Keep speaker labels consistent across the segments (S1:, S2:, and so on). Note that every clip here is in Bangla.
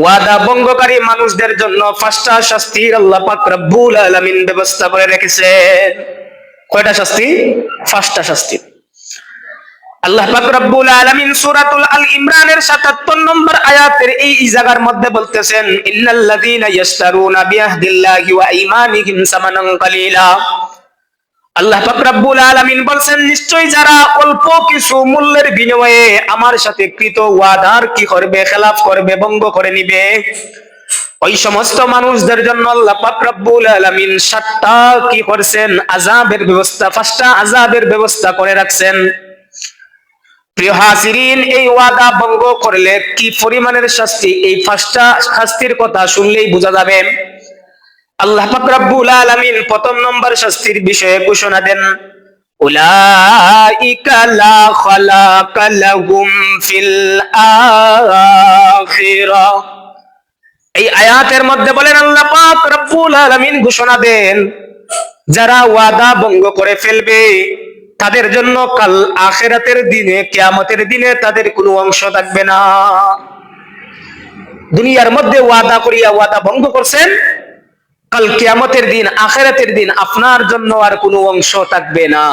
S1: ওয়াদা ভঙ্গকারী মানুষদের জন্য পাঁচটা শাস্তির আল্লাহ পাক রব্বুল আলামিন ব্যবস্থা করে রেখেছেন। কয়টা শাস্তি? পাঁচটা শাস্তি। আল্লাহ পাক রব্বুল আলামিন সূরাতুল আল ইমরানের 77 নম্বর আয়াতের এই জায়গার মধ্যে বলতেছেন, ইন্নাল্লাযীনা ইয়াশতারুনা বিআহদিল্লাহি ওয়া ঈমানিহিম সামানান কালীলা। আল্লাহ পাক আলামিন বলছেন, নিশ্চয়ই যারা অল্প কিছু মূল্যের বিনিময়ে আমার সাথে কৃত ওয়াদার কি করবে, খেলাফ করবে, ভঙ্গ করে নিবে? ওই সমস্ত মানুষদের জন্য আল্লাহ রব্বুল আলামিন সাতটা কি করছেন? আযাবের ব্যবস্থা, পাঁচটা আযাবের ব্যবস্থা করে রাখছেন। প্রিয় হাজিরিন, এই ওয়াদা ভঙ্গ করলে কি পরিমাণের শাস্তি? এই পাঁচটা শাস্তির কথা শুনলেই বোঝা যাবে। আল্লাহ রব্বুল আলামিন প্রথম নম্বর শাস্তির বিষয়ে ঘোষণা দেন। উলাইকা লা খালাকা লাহুম ফিল আখিরাহ এই আয়াতের মধ্যে বলেন, আল্লাহ পাক রব্বুল আলামিন ঘোষণা দেন, যারা ওয়াদা ভঙ্গ করে ফেলবে, তাদের জন্য কাল আখেরাতের দিনে, কিয়ামতের দিনে তাদের কোনো অংশ থাকবে না। দুনিয়ার মধ্যে ওয়াদা করিয়া ওয়াদা ভঙ্গ করছেন কাল কিয়ামতের দিন, আখেরাতের দিন আপনার জন্য আর কোনো অংশ থাকবে না।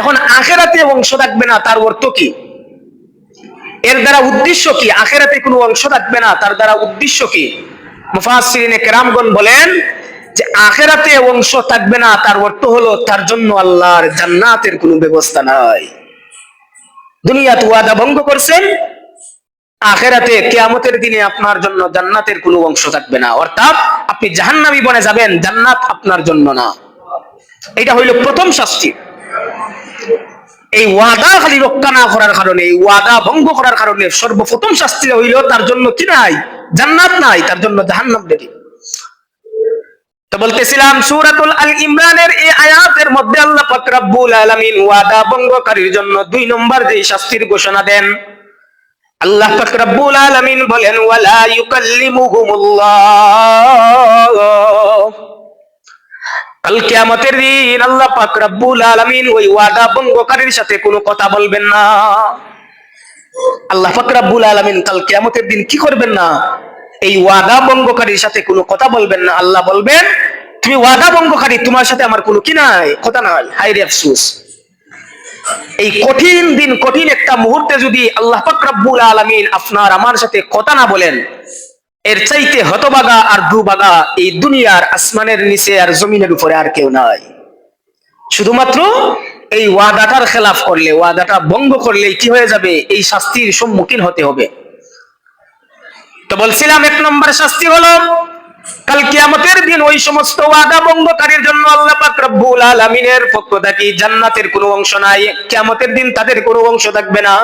S1: এখন আখেরাতে অংশ থাকবে না, তার অর্থ কি? এর দ্বারা উদ্দেশ্য কি? আখেরাতে কোনো অংশ থাকবে না, তার দ্বারা উদ্দেশ্য কি? মুফাসসিরিনে কেরামগণ বলেন যে, আখেরাতে অংশ থাকবে না, তার অর্থ হলো তার জন্য আল্লাহর জান্নাতের কোনো ব্যবস্থা নাই। দুনিয়া তো ওয়াদা ভঙ্গ করছেন আখেরাতে কিয়ামতের দিনে আপনার জন্য জান্নাতের কোনো অংশ থাকবে না। অর্থাৎ আপনি জাহান্নামী বনে যাবেন, জান্নাত আপনার জন্য না। এটা হইল প্রথম শাস্তি। এই ওয়াদা খালি রক্ষা না করার কারণে, এই ওয়াদা ভঙ্গ করার কারণে সর্বপ্রথম শাস্তি হইল, তার জন্য কি নাই? জান্নাত নাই, তার জন্য জাহান্নাম রেডি। তো বলতেছিলাম, সূরাতুল আল ইমরানের এই আয়াতের মধ্যে আল্লাহ পাক রব্বুল আলামিন ওয়াদা ভঙ্গকারীর জন্য দুই নম্বর যে শাস্তির ঘোষণা দেন আল্লাহ পাক আলামিন বলেন, ওয়ালা ইউকাল্লিমুহুমুল্লাহ। কাল কিয়ামতের দিন আল্লাহ পাক রব্বুল আলামিন ওই ওয়াদা ভঙ্গকারীর সাথে কোনো কথা বলবেন না। আল্লাহ পাক রব্বুল আলামিন কাল কিয়ামতের দিন কি করবেন না? এই ওয়াদা ভঙ্গকারীর সাথে কোনো কথা বলবেন না। আল্লাহ বলবেন, তুমি ওয়াদা ভঙ্গকারী, তোমার সাথে আমার কোনো কি নাই, কথা নাই। হাই রে আফসোস। এই কঠিন দিন, কঠিন একটা মুহূর্তে যদি আল্লাহ পাক রব্বুল আলামিন আপনার, আমার সাথে কথা না বলেন, এর চাইতে হতবাগা আর দুবাগা এই দুনিয়ার আসমানের নিচে আর জমিনের উপরে আর কেউ নাই। শুধুমাত্র এই ওয়াদাটার খেলাফ করলে, ওয়াদাটা ভঙ্গ করলে কি হয়ে যাবে? এই শাস্তির সম্মুখীন হতে হবে। তো বলছিলাম, এক নম্বর শাস্তি হলো কাল কিয়ামতের দিন ওই সমস্ত ওয়াদা ভঙ্গকারীর জন্য আল্লাহ পাক রব্বুল আলামিনের পক্ষ থেকে জান্নাতের কোনো অংশ নাই। কিয়ামতের দিন তাদের কোনো অংশ থাকবে না।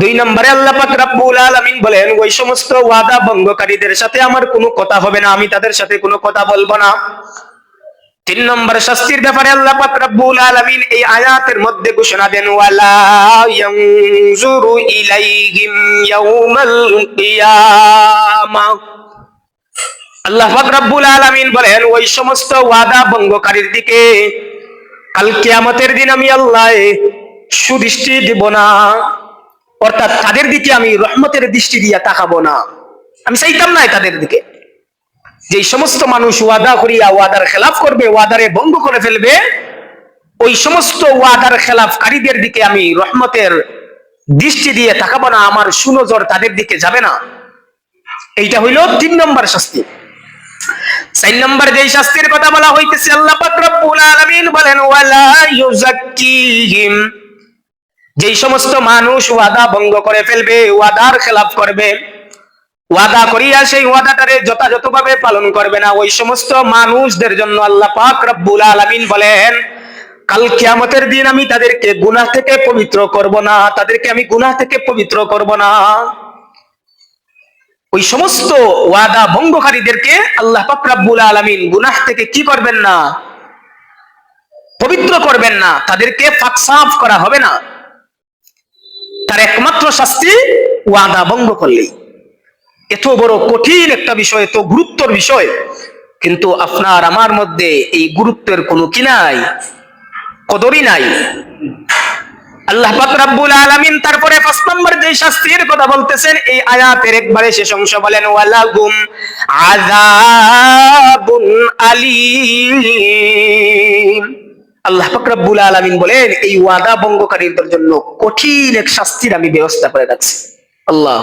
S1: দুই নম্বরে আল্লাহ পাক রব্বুল আলামিন বলেন, ওই সমস্ত ওয়াদা ভঙ্গকারীদের সাথে আমার কোনো কথা হবে না, আমি তাদের সাথে কোনো কথা বলব না। তিন নম্বর শাস্তির ব্যাপারে আল্লাহ পাক রব্বুল আলামিন এই আয়াতের মধ্যে ঘোষণা দেন, ওয়ালা ইয়ানজুরু ইলাইহিম ইয়াউমাল কিয়ামা। আল্লাহ রব্বুল আলামিন বলেন, ওই সমস্ত ওয়াদা ভঙ্গকারীর দিকে কাল কিয়ামতের দিন আমি আল্লাহ সুদৃষ্টি দিব না। অর্থাৎ তাদের দিকে আমি রহমতের দৃষ্টি দিয়া তাকাবো না। আমি চাইতাম না তাদের দিকে। যে সমস্ত মানুষ ওয়াদা করিয়া ওয়াদার খেলাফ করবে, ওয়াদারে ভঙ্গ করে ফেলবে, ওই সমস্ত ওয়াদার খেলাফকারীদের দিকে আমি রহমতের দৃষ্টি দিয়ে তাকাবো না। আমার সুনজর তাদের দিকে যাবে না। এইটা হইল তিন নম্বর শাস্তি। চার নম্বর যে শাস্তির কথা বলা হইতেছে, আল্লাহ পাক রব্বুল আলামিন বলেন, ওয়ালা ইউজাক্কিহিম যেই সমস্ত মানুষ ওয়াদা ভঙ্গ করে ফেলবে, ওয়াদার খেলাফ করবে, ওয়াদা করিয়া সেই ওয়াদাটারে যথাযথভাবে পালন করবে না, ওই সমস্ত মানুষদের জন্য আল্লাহ পাক রব্বুল আলামিন বলেন, কাল কিয়ামতের দিন আমি তাদেরকে গুনাহ থেকে পবিত্র করব না, তাদেরকে আমি গুনাহ থেকে পবিত্র করব না। ওই সমস্ত ওয়াদা ভঙ্গকারীদেরকে আল্লাহ পাক রব্বুল আলামিন গুনাহ থেকে কি করবেন না? পবিত্র করবেন না। তাদেরকে ফাকসাফ করা হবে না। তার একমাত্র শাস্তি ওয়াদা ভঙ্গ করলেই। এত বড় কঠিন একটা বিষয়, এত গুরুত্বর বিষয়। কিন্তু আপনার আমার মধ্যে এই গুরুত্বের কোনো কি নাই? কদরই নাই। আল্লাহ রাব্বুল আলামিন তারপরে পাঁচ নম্বর যে শাস্তির কথা বলতেছেন, এই আয়াতের একবারে শেষ অংশ বলেন ওয়ালাগুম এই ওয়াদা ভঙ্গকারীদের জন্য কঠিন এক শাস্তির আমি ব্যবস্থা করে রাখছি। আল্লাহ